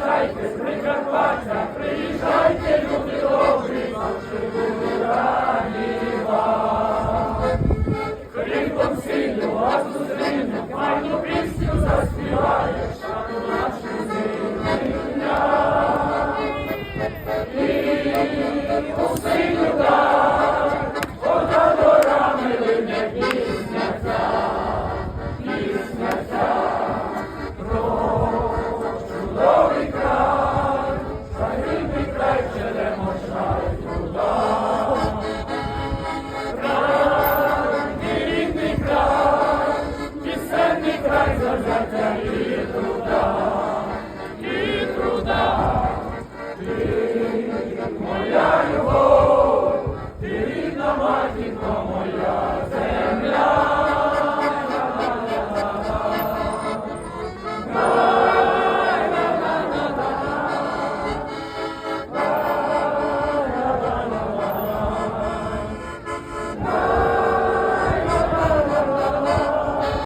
приїжджайте з Прикарпаття, приїжджайте, люди добрі! Amen.